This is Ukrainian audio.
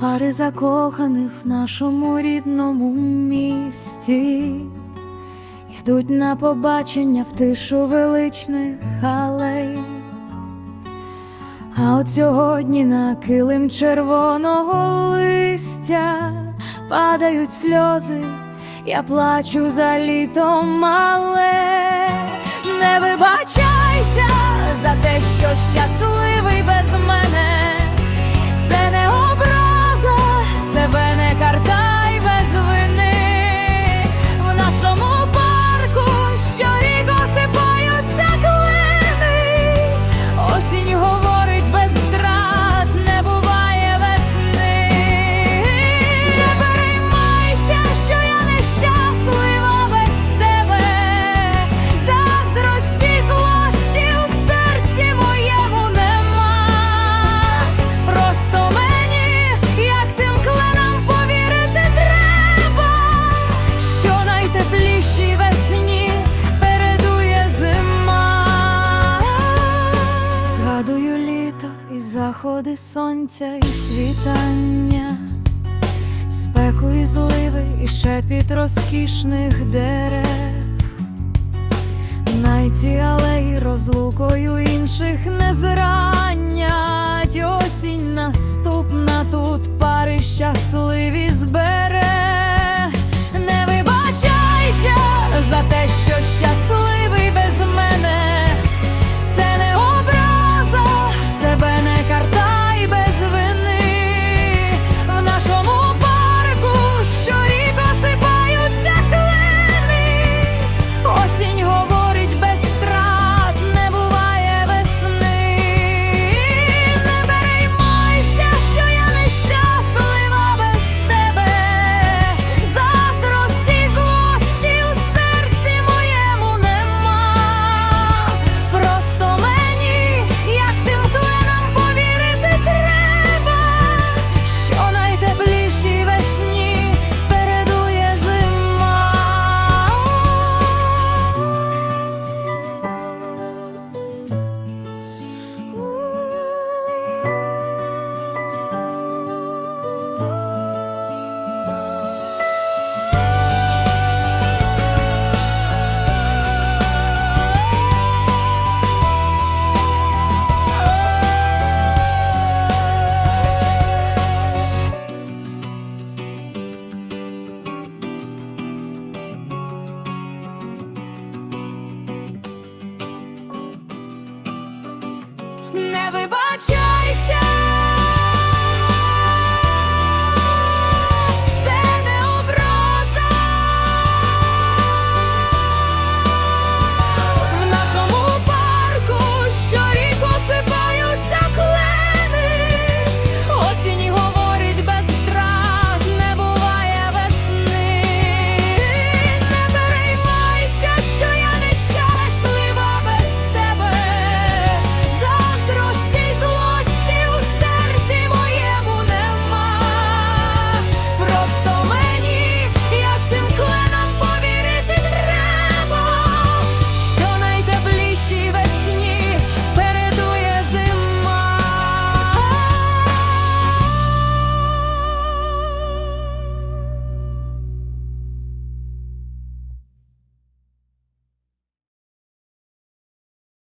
пари закоханих в нашому рідному місті. Йдуть на побачення в тишу величних алей. А от сьогодні на килим червоного листя падають сльози, я плачу за літом, але не вибачайся за те, що щасливий без мене. Заходи сонця, і світання, спеку і зливи, і шепіт розкішних дерев. найці алеї розлукою інших не зранять осінь наступна тут пари щасливі вибачайся